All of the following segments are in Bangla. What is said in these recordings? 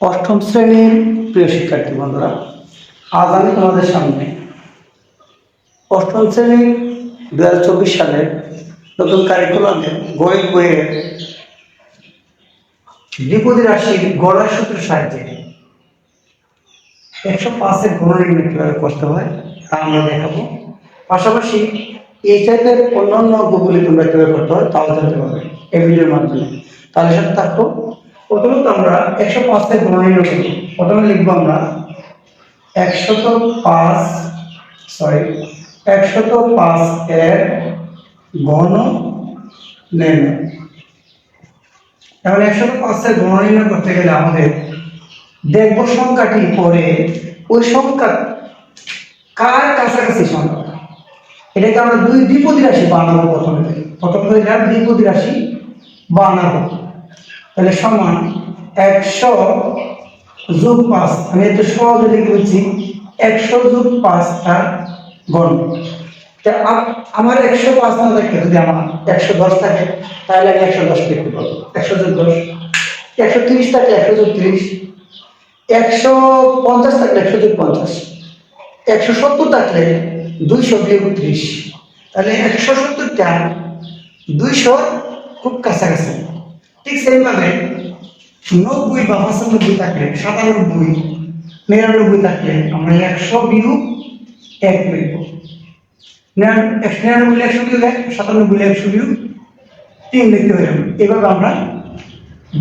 অষ্টম শ্রেণির প্রিয় শিক্ষার্থী বন্ধুরা, আজ আমি তোমাদের সামনে অষ্টম শ্রেণির দু হাজার চব্বিশ সালের নতুন কারিকুলামে গণিত বইয়ের দ্বিপদী রাশির গড়ার সূত্র সাহায্যে একশো পাঁচের গণনির্ণয় কীভাবে করতে হয় তা আমরা দেখাবো। পাশাপাশি এই টাইপের অন্যান্য অঙ্কগুলি তোমরা করতে হয় তাও জানতে পারবে এই ভিডিওর মাধ্যমে। তাহলে সাথে থাকো প্রথমত আমরা একশো পাঁচের গণনির্ণয় করব প্রথমে লিখব আমরা একশত পাঁচ সরি একশত পাঁচ এর ঘন নির্ণয়। এখন একশত পাঁচের গণ নির্ণয় করতে গেলে আমাদের দেখব সংখ্যাটি পরে ওই সংখ্যা কার কাছাকাছি সংখ্যা? এটাকে আমরা দুই দ্বিপদী রাশি বানাবো প্রথমে। প্রথমে এটা দ্বিপদী রাশি বানাবো। তাহলে সমান একশো যোগ পাঁচ, আমি একটু সহজে লিখে বলছি, একশো যোগ পাঁচটা গণ। তা আমার একশো পাঁচ না থাকে, যদি আমার একশো দশ থাকে, তাহলে আমি একশো দশ লিখতে পারব। একশো যোগ দশ, একশো তিরিশ থাকলে একশো যোগ তিরিশ। একশো পঞ্চাশ থাকলে একশো যোগ পঞ্চাশ। একশো সত্তর থাকলে দুইশো বিয়োগ ত্রিশ। তাহলে একশো সত্তরটা দুইশো খুব কাছাকাছি। ঠিক সেইভাবে নব্বই বা পঁচানব্বই থাকলে, সাতানব্বই, নিরানব্বই থাকলে আমরা একশো বিয়োগ এক লিখব নিরানব্বই একশো বিয়োগ এক, সাতানব্বই একশো বিয়োগ তিন লিখতে হয়ে যাবে এভাবে আমরা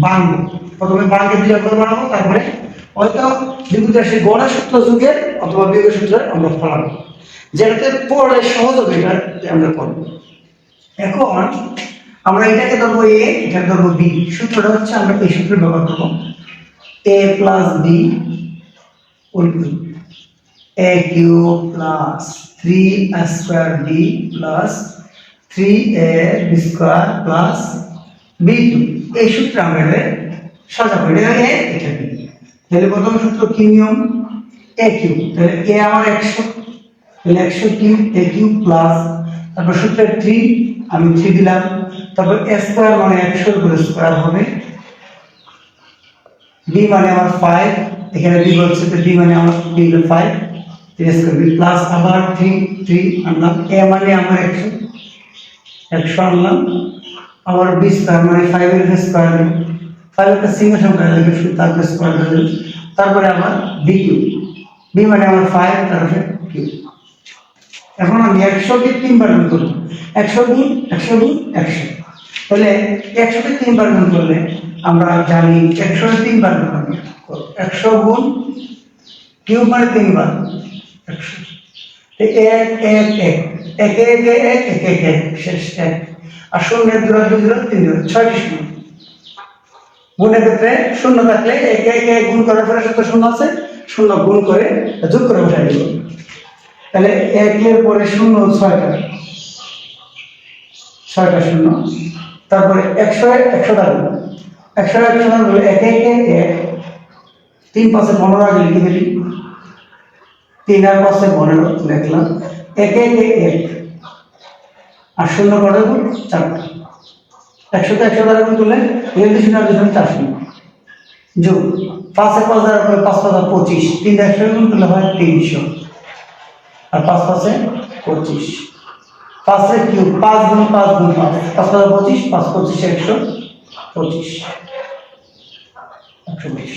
বাংলা প্রথমে বাংলা বিজয় করে বানাবো, তারপরে হয়তো বিদ্যুৎ রাশি গড়া সূত্র যুগের অথবা বিয়োগ সূত্রে আমরা ফলাবো। যেটাতে পড়ে সহজ হবে এটা আমরা করব। এখন আমরা এটাকে ধরবো এ এটা ধরবো বি সূত্রটা হচ্ছে আমরা এই সূত্র ব্যবহার করব। A plus B A cube plus three square B plus three A B square plus B এই সূত্রে আমরা এটা সাজাবো। এটা এ এটা বি তাহলে প্রথম সূত্র কি নিয়ম? এ কিউ তাহলে এ আমার একশো। তাহলে একশো কিউ এ কিউ প্লাস তারপর সূত্রে থ্রি আমি থ্রি দিলাম। তারপর এ স্কোয়ার মানে একশো করে স্কোয়ার হবে। বি মানে আমার ফাইভ এখানে বি বলছে তো বি মানে আমার বি হলো ফাইভ থ্রি স্কোয়ার প্লাস আবার থ্রি থ্রি আনলাম এ মানে আমার একশো একশো আনলাম, আবার বি স্কোয়ার মানে ফাইভের স্কোয়ার ফাইভ একটা সিঙ্গল সংখ্যা শুধু তারপরে স্কোয়ার দিলাম। তারপরে আমার বি কিউ বি মানে আমার ফাইভ তারপরে কিউ এখন আমি একশোকে তিনবার গুণ করব। একশো গুণ একশো গুণ, একশো। তাহলে একশোকে তিনবার গুণ করলে আমরা জানি একশো তিনবার গুণ একশো গুণ কিউ মানে তিনবার। একশো। এক এক এক। একে একে, এক, একে একে, এক শেষ, এক। আর শূন্যের দূর দুই দূর তিন দূর ছয়টি শূন্য। গুণের ক্ষেত্রে শূন্য থাকলে একে একে গুণ করার পরে সাথে শূন্য আছে। শূন্য গুণ করে যোগ করে বসাই দিব। তাহলে একের পরে শূন্য ছয়টা। ছয়টা শূন্য। তারপরে একশো এক, একশো টাকা একশো একশো টাকা হলো একে একে, এক তিন পাশে পনেরো আগে লিখে দিলি তিন আর পাশে পনেরো লিখলাম একে একে, এক আর শূন্য করে চারটা। একশো টাকা গুণ করলে এখানে শূন্য আর দুশো চার শূন্য। যোগ। পাঁচে পাঁচ হাজার করে পাঁচ পাঁচ পঁচিশ। তিন একশো করলে হয় তিনশো। আর পাঁচ পাঁচে পঁচিশ। পাঁচে কিউ পাঁচ গুণ পাঁচ গুণ পাঁচ। পাঁচ পাঁচ পঁচিশ, পাঁচ পঁচিশে একশো পঁচিশ। একশো বিশ।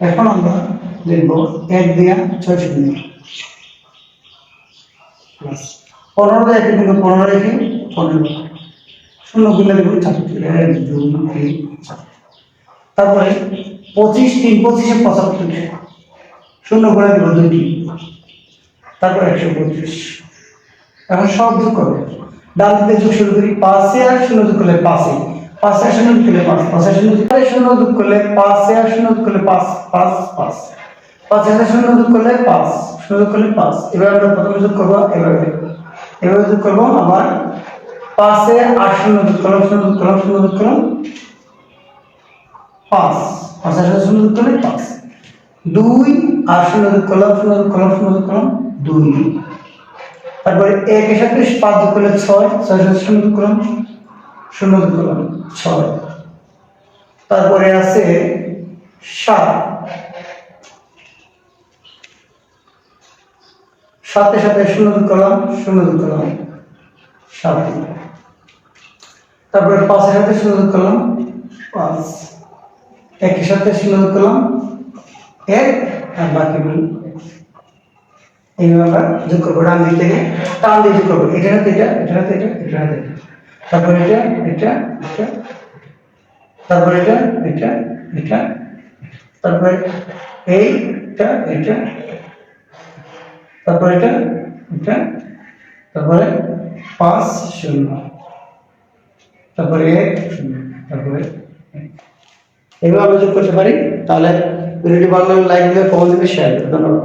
এখন আমরা লিখব এক দিয়া ছয়শো দিন পনেরো দিয়ে একটি কিন্তু পনেরো রেখে পনেরো। শূন্য গুণে দেখুন চারটি। এক, দুই, তিন তারপরে পঁচিশ, তিন, পঁচিশে পঁচাত্তর। শূন্য গুণে দেবো দুইটি। তারপর একশো পঁচিশ। এখন সব যোগ করবে ডান দিকে যোগ শুরু করি পাঁচে আর শূন্য যোগ করলে পাঁচে পাঁচে আর শূন্য যোগ করলে পাঁচে শূন্য যোগ করলে শূন্য যোগ করলে পাঁচে আর শূন্য যোগ করলে পাঁচ পাঁচ পাঁচ পাঁচে আর শূন্য যোগ করলে পাঁচ শূন্য যোগ করলে পাঁচ এবার আমরা প্রথমে যোগ করব এভাবে এভাবে যোগ করব আবার পাঁচে আর শূন্য যোগ করলাম শূন্য যোগ করলাম শূন্য যোগ করলাম পাঁচ পাঁচ আর শূন্য যোগ করলে পাঁচ দুই আর শূন্য যোগ করলাম শূন্য যোগ করলাম শূন্য যোগ করলাম দুই তারপরে একের সাথে পাঁচ যোগ করলে ছয় ছয় সাথে শূন্য যোগ করলাম শূন্য যোগ করলাম ছয়। তারপরে আছে সাত। সাথে সাথে শূন্য যোগ করলাম, শূন্য যোগ করলাম, সাত। তারপরে পাঁচের সাথে শূন্য যোগ করলাম, পাঁচ। একের সাথে শূন্য যোগ করলাম, এক। আর বাকিগুলো এইভাবে আমরা যোগ করব, ডান দিক থেকে, টান দিয়ে যোগ করব। এটা হাতে এটা এটা হাতে এটা এটা হাতে এটা। তারপর এটা এটা এটা। তারপর এটা এটা এটা। তারপরে এইটা, এটা। তারপরে এটা এটা। তারপরে পাঁচ শূন্য। তারপরে এক শূন্য। তারপরে এইভাবে আমরা যোগ করতে পারি। তাহলে ভিডিওটি ভালো লাগলে লাইক দেবে কমেন্ট দেবে শেয়ার ধন্যবাদ।